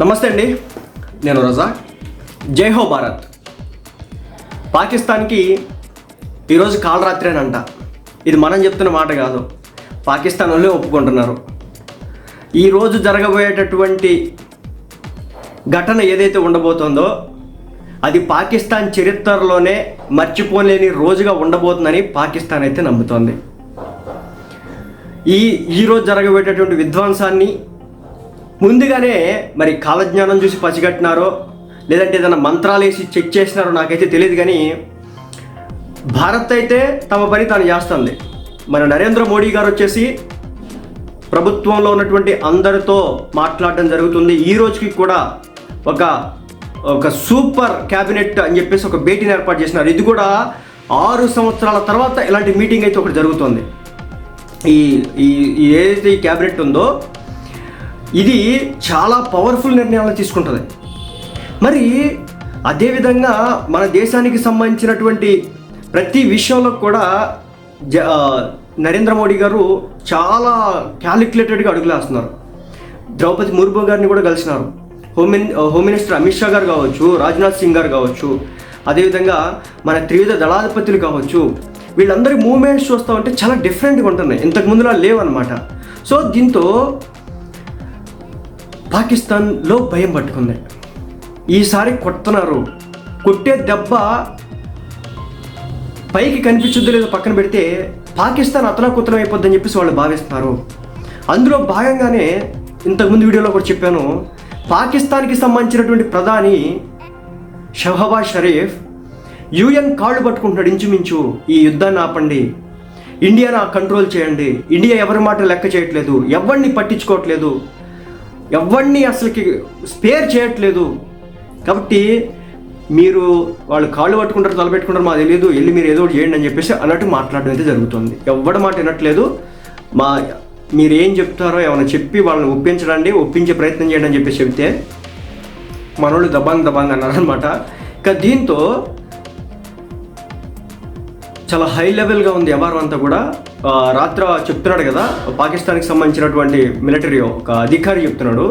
నమస్తే అండి. నేను రజా. జై హో భారత్. పాకిస్తాన్కి ఈరోజు కాలరాత్రి అని అంట. ఇది మనం చెప్తున్న మాట కాదు. పాకిస్తాన్ వాళ్ళే ఒప్పుకుంటున్నారు. ఈరోజు జరగబోయేటటువంటి ఘటన ఏదైతే ఉండబోతుందో అది పాకిస్తాన్ చరిత్రలోనే మర్చిపోలేని రోజుగా ఉండబోతుందని పాకిస్తాన్ అయితే నమ్ముతోంది. ఈ ఈరోజు జరగబోయేటటువంటి విధ్వంసాన్ని ముందుగానే మరి కాలజ్ఞానం చూసి పసిగట్టినారో లేదంటే ఏదైనా మంత్రాలు వేసి చెక్ చేసినారో నాకైతే తెలియదు కానీ భారత్ అయితే తమ పని తాను చేస్తుంది. మన నరేంద్ర మోడీ గారు వచ్చేసి ప్రభుత్వంలో ఉన్నటువంటి అందరితో మాట్లాడడం జరుగుతుంది. ఈ రోజుకి కూడా ఒక ఒక సూపర్ క్యాబినెట్ అని చెప్పేసి ఒక భేటీని ఏర్పాటు చేసినారు. ఇది కూడా ఆరు సంవత్సరాల తర్వాత ఇలాంటి మీటింగ్ అయితే ఒకటి జరుగుతుంది. ఈ ఈ ఈ ఏదైతే ఈ క్యాబినెట్ ఉందో ఇది చాలా పవర్ఫుల్ నిర్ణయాలు తీసుకుంటుంది. మరి అదేవిధంగా మన దేశానికి సంబంధించినటువంటి ప్రతి విషయంలో కూడా జ నరేంద్ర మోడీ గారు చాలా క్యాలిక్యులేటెడ్గా అడుగులేస్తున్నారు ద్రౌపది ముర్ము గారిని కూడా కలిసినారు. Home min home minister Amit Shah గారు కావచ్చు రాజ్నాథ్ సింగ్ గారు కావచ్చు అదేవిధంగా మన త్రివిధ దళాధిపతులు కావచ్చు వీళ్ళందరి మూమెంట్స్ చూస్తూ ఉంటే చాలా డిఫరెంట్గా ఉంటున్నాయి. ఇంతకు ముందులా లేవన్నమాట. సో దీంతో పాకిస్తాన్లో భయం పట్టుకుంది. ఈసారి కొడుతున్నారు. కొట్టే దెబ్బ పైకి కనిపించొద్దు లేదో పక్కన పెడితే పాకిస్తాన్ అతలాకుతలం అయిపోద్దని చెప్పేసి వాళ్ళు భావిస్తున్నారు. అందులో భాగంగానే ఇంతకుముందు వీడియోలో కూడా చెప్పాను పాకిస్తాన్కి సంబంధించినటువంటి ప్రధాని షహబాజ్ షరీఫ్ యుఎన్ కాళ్ళు పట్టుకుంటున్నాడు ఇంచుమించు ఈ యుద్ధాన్ని ఆపండి. ఇండియాను కంట్రోల్ చేయండి. ఇండియా ఎవరి మాట లెక్క చేయట్లేదు. ఎవరిని పట్టించుకోవట్లేదు. ఎవరిని అసలుకి స్పేర్ చేయట్లేదు. కాబట్టి మీరు వాళ్ళు కాళ్ళు పట్టుకుంటారు తలపెట్టుకుంటారు మాకు తెలియదు వెళ్ళి మీరు ఏదో ఒకటి చేయండి అని చెప్పేసి అన్నట్టు మాట్లాడడం అయితే జరుగుతుంది. ఎవడ మాట వినట్లేదు. మా మీరు ఏం చెప్తారో ఏమైనా చెప్పి వాళ్ళని ఒప్పించడండి ఒప్పించే ప్రయత్నం చేయండి అని చెప్పేసి చెప్తే మనోళ్ళు దబాంగ్ దబాంగ్ అన్నారనమాట ఇక దీంతో చాలా హై లెవెల్గా ఉంది వ్యవహారం అంతా కూడా. రాత్ర చెప్తున్నాడు కదా పాకిస్తాన్కి సంబంధించినటువంటి మిలిటరీ ఒక అధికారి చెప్తున్నాడు.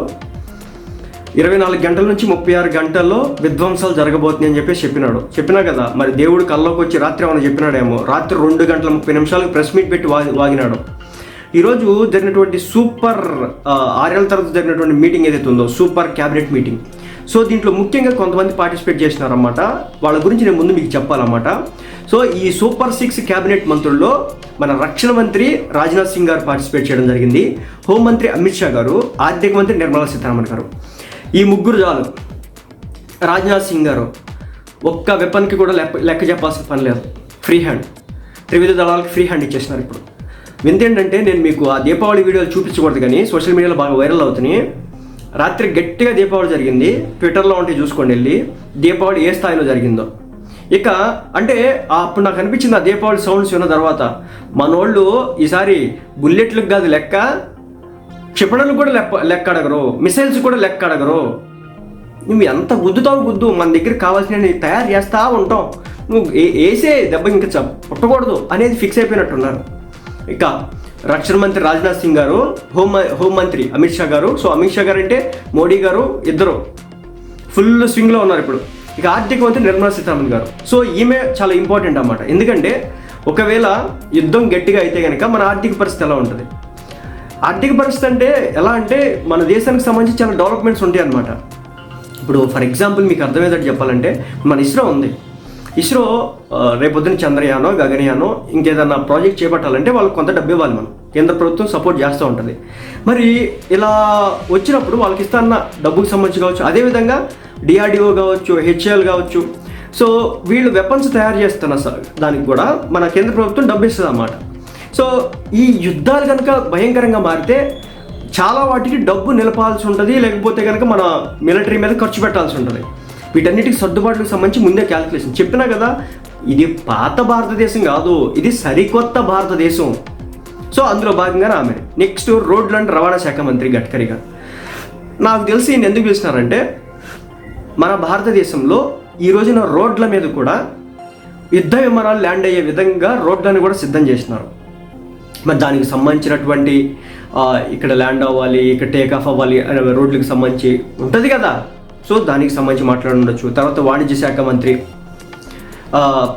ఇరవై నాలుగు గంటల నుంచి ముప్పై ఆరు గంటల్లో విధ్వంసాలు జరగబోతున్నాయి అని చెప్పేసి చెప్పినాడు. చెప్పినా కదా మరి దేవుడు కల్లోకి వచ్చి రాత్రి ఏమైనా చెప్పినాడేమో. రాత్రి రెండు గంటల ముప్పై నిమిషాలకు ప్రెస్ మీట్ పెట్టి వా వాగినాడు. ఈరోజు జరిగినటువంటి సూపర్ ఆరేళ్ళ తర్వాత జరిగినటువంటి మీటింగ్ ఏదైతే ఉందో సూపర్ క్యాబినెట్ మీటింగ్. సో దీంట్లో ముఖ్యంగా కొంతమంది పార్టిసిపేట్ చేసినారన్నమాట. వాళ్ళ గురించి నేను ముందు మీకు చెప్పాలన్నమాట. సో ఈ సూపర్ సిక్స్ క్యాబినెట్ మంత్రుల్లో మన రక్షణ మంత్రి రాజ్నాథ్ సింగ్ గారు పార్టిసిపేట్ చేయడం జరిగింది. హోంమంత్రి అమిత్ షా గారు ఆర్థిక మంత్రి నిర్మలా సీతారామన్ గారు. ఈ ముగ్గురు చాలు. రాజ్నాథ్ సింగ్ గారు. ఒక్క వెపన్కి కూడా లెక్క లెక్క చెప్పాల్సిన పని లేదు. Free hand. త్రివిధ దళాలకు ఫ్రీ హ్యాండ్ ఇచ్చేసినారు ఇప్పుడు. వింతేంటంటే నేను మీకు ఆ దీపావళి వీడియోలు చూపించకూడదు కానీ సోషల్ మీడియాలో బాగా వైరల్ అవుతున్నాయి. రాత్రి గట్టిగా దీపావళి జరిగింది. ట్విట్టర్లో ఉంటే చూసుకోండి వెళ్ళి. దీపావళి ఏ స్థాయిలో జరిగిందో. ఇక అంటే అప్పుడు నాకు అనిపించింది ఆ దీపావళి సౌండ్స్ విన్న తర్వాత మనోళ్ళు ఈసారి బుల్లెట్లకు కాదు లెక్క క్షిపణులు కూడా లెక్క లెక్క అడగరు మిసైల్స్ కూడా లెక్క అడగరు. నువ్వు ఎంత గుద్దుతావు గుద్దు మన దగ్గర కావాల్సిన తయారు చేస్తూ ఉంటాం. నువ్వు ఏ- వేసే దెబ్బ ఇంకా పుట్టకూడదు అనేది ఫిక్స్ అయిపోయినట్టున్నారు. ఇక రక్షణ మంత్రి రాజ్నాథ్ సింగ్ గారు హోం హోం మంత్రి అమిత్ షా గారు. సో అమిత్ షా గారు అంటే మోడీ గారు ఇద్దరు. ఫుల్ స్వింగ్లో ఉన్నారు ఇప్పుడు. ఇక ఆర్థిక మంత్రి నిర్మలా సీతారామన్ గారు. సో ఈమె చాలా ఇంపార్టెంట్ అనమాట ఎందుకంటే ఒకవేళ యుద్ధం గట్టిగా అయితే కనుక మన ఆర్థిక పరిస్థితి ఎలా ఉంటుంది? ఆర్థిక పరిస్థితి అంటే ఎలా అంటే మన దేశానికి సంబంధించి చాలా డెవలప్మెంట్స్ ఉంటాయి అనమాట ఇప్పుడు ఫర్ ఎగ్జాంపుల్ మీకు అర్థమయ్యేటట్టు చెప్పాలంటే మన ఇస్రో ఉంది. ఇస్రో రేపొద్దున చంద్రయానో గగనయానో ఇంకేదన్నా ప్రాజెక్ట్ చేపట్టాలంటే వాళ్ళకి కొంత డబ్బు ఇవ్వాలి మనం. కేంద్ర ప్రభుత్వం సపోర్ట్ చేస్తూ ఉంటుంది. మరి ఇలా వచ్చినప్పుడు వాళ్ళకి ఇస్తాన్న డబ్బుకి సంబంధించి కావచ్చు అదేవిధంగా డిఆర్డిఓ కావచ్చు హెచ్ఏఎల్ కావచ్చు. సో వీళ్ళు వెపన్స్ తయారు చేస్తున్న దానికి కూడా మన కేంద్ర ప్రభుత్వం డబ్బు ఇస్తుంది అన్నమాట. సో ఈ యుద్ధాలు కనుక భయంకరంగా మారితే చాలా వాటికి డబ్బు నిలపాల్సి ఉంటుంది లేకపోతే కనుక మన మిలిటరీ మీద ఖర్చు పెట్టాల్సి ఉంటుంది. వీటన్నిటికి సర్దుబాట్లకు సంబంధించి ముందే క్యాలిక్యులేషన్ చెప్పినా కదా ఇది పాత భారతదేశం కాదు ఇది సరికొత్త భారతదేశం. సో అందులో భాగంగానే ఆమె. నెక్స్ట్ రోడ్లు అండ్ రవాణా శాఖ మంత్రి గడ్కరీ గారు. నాకు తెలిసి ఈయన ఎందుకు పిలుస్తున్నారంటే మన భారతదేశంలో ఈ రోజున రోడ్ల మీద కూడా యుద్ధ విమానాలు ల్యాండ్ అయ్యే విధంగా రోడ్లను కూడా సిద్ధం చేసినారు మరి దానికి సంబంధించినటువంటి ఇక్కడ ల్యాండ్ అవ్వాలి ఇక్కడ టేక్ ఆఫ్ అవ్వాలి అనే రోడ్లకు సంబంధించి ఉంటుంది కదా. సో దానికి సంబంధించి మాట్లాడుండొచ్చు తర్వాత వాణిజ్య శాఖ మంత్రి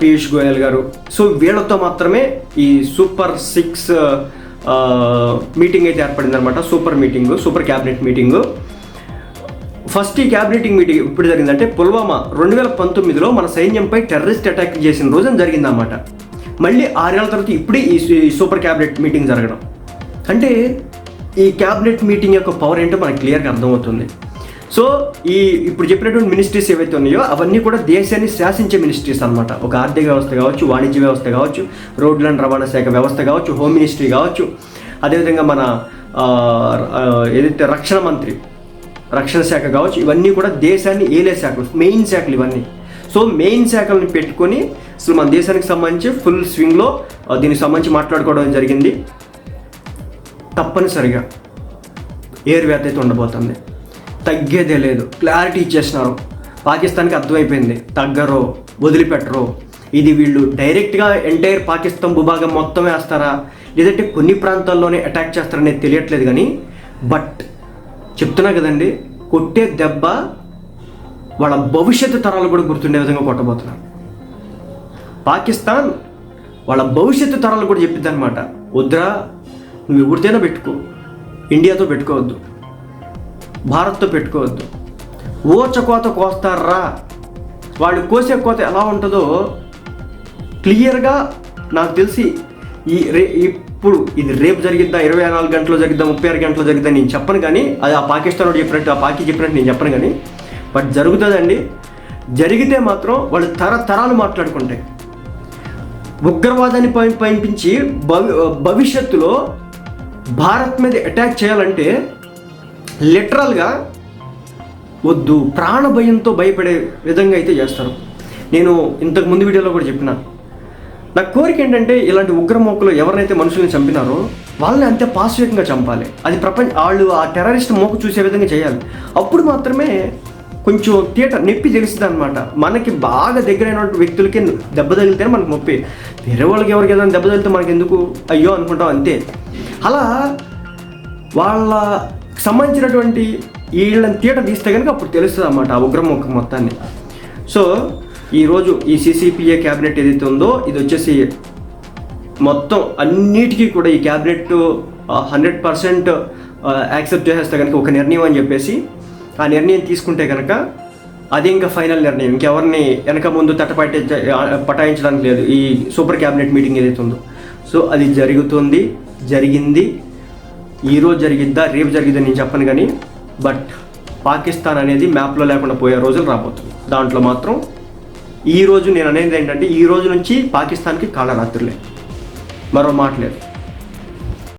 పీయూష్ గోయల్ గారు. సో వీళ్ళతో మాత్రమే ఈ సూపర్ సిక్స్ మీటింగ్ అయితే ఏర్పడింది అనమాట super meeting super cabinet meeting. First ఈ క్యాబినెట్ మీటింగ్ ఇప్పుడు జరిగిందంటే పుల్వామా రెండు వేల పంతొమ్మిదిలో మన సైన్యంపై టెర్రరిస్ట్ అటాక్ చేసిన రోజున జరిగిందన్నమాట. మళ్ళీ ఆరేళ్ళ తర్వాత ఇప్పుడే ఈ ఈ సూపర్ క్యాబినెట్ మీటింగ్ జరగడం. అంటే ఈ క్యాబినెట్ మీటింగ్ యొక్క పవర్ ఏంటో మనకు క్లియర్గా అర్థమవుతుంది. సో ఈ ఇప్పుడు చెప్పినటువంటి మినిస్ట్రీస్ ఏవైతే ఉన్నాయో అవన్నీ కూడా దేశాన్ని శాసించే మినిస్ట్రీస్ అన్నమాట. ఒక ఆర్థిక వ్యవస్థ కావచ్చు వాణిజ్య వ్యవస్థ కావచ్చు రోడ్ల రవాణా శాఖ వ్యవస్థ కావచ్చు హోమ్ మినిస్ట్రీ కావచ్చు. అదేవిధంగా మన ఏదైతే రక్షణ మంత్రి రక్షణ శాఖ కావచ్చు ఇవన్నీ కూడా దేశాన్ని ఏలే శాఖలు మెయిన్ శాఖలు ఇవన్నీ. సో మెయిన్ శాఖలను పెట్టుకొని అసలు మన దేశానికి సంబంధించి ఫుల్ స్వింగ్లో దీనికి సంబంధించి మాట్లాడుకోవడం జరిగింది. తప్పనిసరిగా ఎయిర్ అయితే ఉండబోతుంది. తగ్గేదే లేదు. క్లారిటీ ఇచ్చేసినారు. పాకిస్తాన్కి అర్థమైపోయింది. తగ్గరో వదిలిపెట్టరు ఇది వీళ్ళు డైరెక్ట్గా ఎంటైర్ పాకిస్తాన్ భూభాగం మొత్తం వేస్తారా? లేదంటే కొన్ని ప్రాంతాల్లోనే అటాక్ చేస్తారనేది తెలియట్లేదు కానీ బట్ చెప్తున్నా కదండి కొట్టే దెబ్బ వాళ్ళ భవిష్యత్తు తరాలు కూడా గుర్తుండే విధంగా కొట్టబోతున్నారు. పాకిస్తాన్ వాళ్ళ భవిష్యత్తు తరాలు కూడా చెప్పిద్ది అనమాట వద్దురా నువ్వు ఎవరితేనో పెట్టుకో. ఇండియాతో పెట్టుకోవద్దు. భారత్తో పెట్టుకోవద్దు. ఓచ కోత కోస్తారా? వాళ్ళు కోసే కోత ఎలా ఉంటుందో క్లియర్గా నాకు తెలిసి ఈ రే ఇప్పుడు ఇది రేపు జరిగిద్దా ఇరవై నాలుగు గంటలు జరిగిద్దా ముప్పై ఆరు గంటలు జరిగిద్దా నేను చెప్పను కానీ అది ఆ పాకిస్తాన్ చెప్పినట్టు ఆ పాకి చెప్పినట్టు నేను చెప్పను కానీ బట్ జరుగుతుందండి. జరిగితే మాత్రం వాళ్ళు తరతరాలు మాట్లాడుకుంటాయి. ఉగ్రవాదాన్ని పంపించి భవి భవిష్యత్తులో భారత్ మీద అటాక్ చేయాలంటే లిటరల్గా వద్దు ప్రాణ భయంతో భయపడే విధంగా అయితే చేస్తారు. నేను ఇంతకు ముందు వీడియోలో కూడా చెప్పిన. నా కోరిక ఏంటంటే ఇలాంటి ఉగ్రమోకులు ఎవరినైతే మనుషుల్ని చంపినారో వాళ్ళని అంతే పాశ్వికంగా చంపాలి. అది ప్రపంచ వాళ్ళు ఆ టెర్రరిస్ట్ మోకు చూసే విధంగా చేయాలి. అప్పుడు మాత్రమే కొంచెం థియేటర్ నొప్పి తెలుస్తుంది అనమాట మనకి బాగా దగ్గరైన వ్యక్తులకి దెబ్బ తగిలితేనే మనకు నొప్పి. వేరే వాళ్ళకి ఎవరికి ఏదైనా దెబ్బ తగిలితే మనకి ఎందుకు అయ్యో అనుకుంటాం అంతే. అలా వాళ్ళ సంబంధించినటువంటి వీళ్ళని తీట తీస్తే కనుక అప్పుడు తెలుస్తుంది అన్నమాట ఆ ఉగ్రముఖం మొత్తాన్ని. సో ఈరోజు ఈ సీసీపీఏ క్యాబినెట్ ఏదైతే ఉందో ఇది వచ్చేసి మొత్తం అన్నిటికీ కూడా ఈ క్యాబినెట్ హండ్రెడ్ పర్సెంట్ యాక్సెప్ట్ చేసేస్తే కనుక ఒక నిర్ణయం అని చెప్పేసి ఆ నిర్ణయం తీసుకుంటే కనుక అది ఇంకా ఫైనల్ నిర్ణయం. ఇంకెవరిని వెనక ముందు తట్టపట్టే పటాయించడానికి లేదు. ఈ సూపర్ క్యాబినెట్ మీటింగ్ ఏదైతే ఉందో. సో అది జరుగుతుంది జరిగింది. ఈరోజు జరిగిద్దా రేపు జరిగిద్దా నేను చెప్పను కానీ బట్ పాకిస్తాన్ అనేది మ్యాప్లో లేకుండా పోయే రోజులు రాబోతుంది దాంట్లో మాత్రం ఈ రోజు నేను అనేది ఏంటంటే ఈ రోజు నుంచి పాకిస్తాన్కి కాళరాత్రులే మరో మాట లేదు